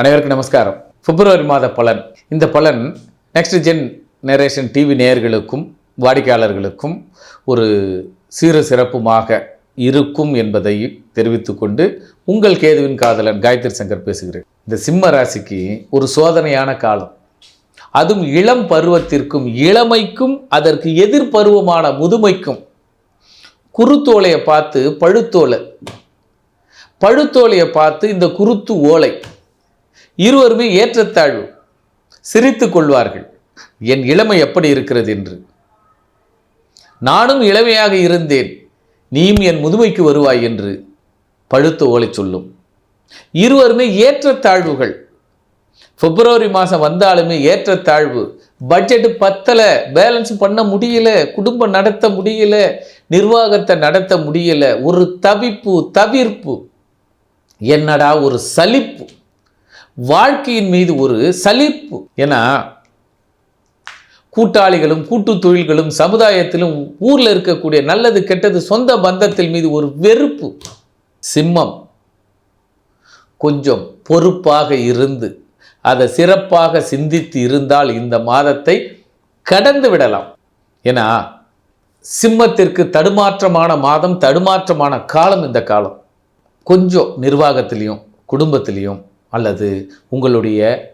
அனைவருக்கும் நமஸ்காரம். பிப்ரவரி மாத பலன். இந்த பலன் நெக்ஸ்ட் ஜென் நேரேஷன் டிவி நேயர்களுக்கும் வாடிக்கையாளர்களுக்கும் ஒரு சீர சிறப்புமாக இருக்கும் என்பதை தெரிவித்துக்கொண்டு உங்கள் கேதுவின் காதலன் காயத்ரி சங்கர் பேசுகிறேன். இந்த சிம்ம ராசிக்கு ஒரு சோதனையான காலம். அதுவும் இளம் பருவத்திற்கும் இளமைக்கும் அதற்கு எதிர்பருவமான முதுமைக்கும் குருத்தோலையை பார்த்து பழுத்தோலை. பழுத்தோலையை பார்த்து இந்த குருத்து ஓலை. இருவருமே ஏற்றத்தாழ்வு சிரித்து கொள்வார்கள். என் இளமை எப்படி இருக்கிறது என்று. நானும் இளமையாக இருந்தேன். நீயும் என் முதுமைக்கு வருவாய் என்று பழுத்த ஓலை சொல்லும். இருவருமே ஏற்றத்தாழ்வுகள். பிப்ரவரி மாதம் வந்தாலுமே ஏற்றத்தாழ்வு. பட்ஜெட் பத்தலை பேலன்ஸ் பண்ண முடியல குடும்பம் நடத்த முடியல நிர்வாகத்தை நடத்த முடியல ஒரு தவிப்பு தவிர்ப்பு. என்னடா ஒரு சலிப்பு? வாழ்க்கையின் மீது ஒரு சலிப்பு. ஏன்னா கூட்டாளிகளும் கூட்டு தொழில்களும் சமுதாயத்திலும் ஊரில் இருக்கக்கூடிய நல்லது கெட்டது சொந்த பந்தத்தில் மீது ஒரு வெறுப்பு சிம்மம் கொஞ்சம் பொறுப்பாக இருந்து அதை சிறப்பாக சிந்தித்து இருந்தால் இந்த மாதத்தை கடந்து விடலாம். ஏன்னா சிம்மத்திற்கு தடுமாற்றமான மாதம் தடுமாற்றமான காலம் இந்த காலம். கொஞ்சம் நிர்வாகத்திலையும் குடும்பத்திலையும் அல்லது உங்களுடைய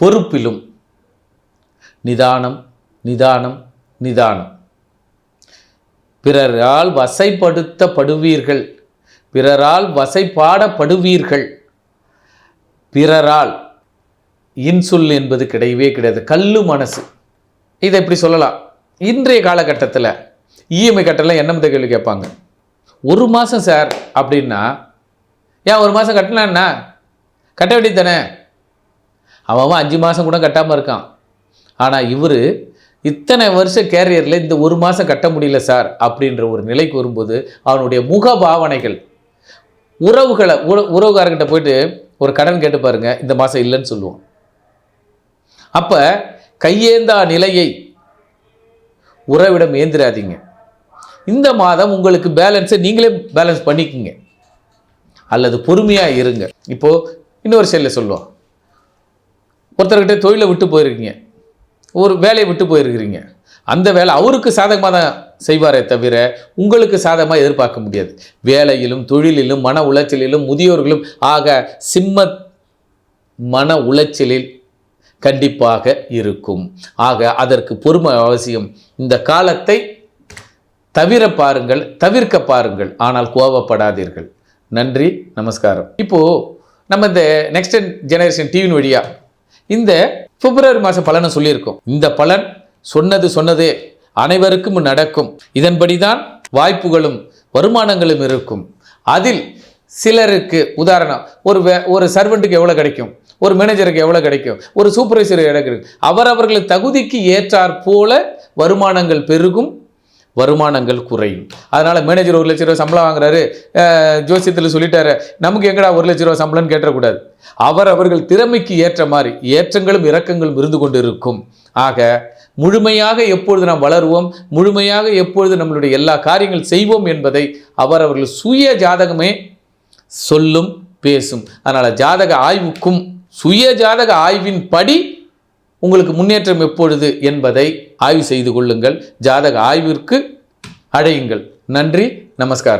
பொறுப்பிலும் நிதானம் நிதானம் நிதானம். பிறரால் வசைப்படுத்தப்படுவீர்கள். பிறரால் வசைப்பாடப்படுவீர்கள். பிறரால் இன்சுல் என்பது கிடையவே கிடையாது. கல்லு மனசு. இதை இப்படி சொல்லலாம். இன்றைய காலகட்டத்தில் இஎம்ஐ கட்டலாம் என்ன கேள்வி கேட்பாங்க? ஒரு மாதம் சார் அப்படின்னா ஏன் ஒரு மாதம் கட்டினா என்ன? கட்ட வேண்டியது தானே? அவன் அவன் அஞ்சு மாதம் கூட கட்டாமல் இருக்கான். ஆனால் இவர் இத்தனை வருஷ கேரியரில் இந்த ஒரு மாதம் கட்ட முடியல சார் அப்படின்ற ஒரு நிலைக்கு வரும்போது அவனுடைய முக பாவனைகள் உறவுகளை உற உறவுக்காரங்கிட்ட போயிட்டு ஒரு கடன் கேட்டு பாருங்க இந்த மாதம் இல்லைன்னு சொல்லுவோம் அப்போ கையேந்தா நிலையை உறவிடம் ஏந்திராதீங்க. இந்த மாதம் உங்களுக்கு பேலன்ஸை நீங்களே பேலன்ஸ் பண்ணிக்கோங்க. அல்லது பொறுமையாக இருங்க. இப்போது இன்னொரு செயலில் சொல்லுவோம் ஒருத்தர்கிட்ட தொழிலை விட்டு போயிருக்கீங்க. ஒரு வேலையை விட்டு போயிருக்கிறீங்க. அந்த வேலை அவருக்கு சாதகமாக தான் செய்வாரே தவிர உங்களுக்கு சாதகமாக எதிர்பார்க்க முடியாது. வேலையிலும் தொழிலிலும் மன உளைச்சலிலும் முதியோர்களும் ஆக சிம்ம மன உளைச்சலில் கண்டிப்பாக இருக்கும். ஆக அதற்கு பொறுமை அவசியம். இந்த காலத்தை தவிர பாருங்கள் தவிர்க்க பாருங்கள். ஆனால் கோபப்படாதீர்கள் நன்றி நமஸ்காரம். இப்போது நம்ம இந்த நெக்ஸ்ட் ஜெனரேஷன் டிவின் வழியா இந்த பிப்ரவரி மாதம் பலனை சொல்லியிருக்கோம். இந்த பலன் சொன்னது சொன்னதே அனைவருக்கும் நடக்கும். இதன்படி தான் வாய்ப்புகளும் வருமானங்களும் இருக்கும். அதில் சிலருக்கு உதாரணம் ஒரு ஒரு சர்வெண்ட்டுக்கு எவ்வளோ கிடைக்கும்? ஒரு மேனேஜருக்கு எவ்வளோ கிடைக்கும்? ஒரு சூப்பர்வைசர் எவ்வளோ கிடைக்கும்? அவரவர்கள் தகுதிக்கு ஏற்றாற் போல வருமானங்கள் பெருகும். வருமானங்கள் குறையும். அதனால் மேனேஜர் ஒரு லட்ச ரூபா சம்பளம் வாங்குறாரு. ஜோசியத்தில் சொல்லிட்டாரு நமக்கு எங்கடா ஒரு லட்ச ரூபா சம்பளம்னு கேட்டக்கூடாது அவர் அவர்கள் திறமைக்கு ஏற்ற மாதிரி ஏற்றங்களும் இறக்கங்களும் இருந்து கொண்டு இருக்கும் ஆக முழுமையாக எப்பொழுது நாம் வளருவோம் முழுமையாக எப்பொழுது நம்மளுடைய எல்லா காரியங்கள் செய்வோம் என்பதை அவர் அவர்கள் சுய ஜாதகமே சொல்லும் பேசும். அதனால் ஜாதக ஆய்வுக்கும் சுய ஜாதக ஆய்வின் படி உங்களுக்கு முன்னேற்றம் எப்பொழுது என்பதை ஆய்வு செய்து கொள்ளுங்கள். ஜாதக ஆய்விற்கு அழையுங்கள் நன்றி நமஸ்காரம்.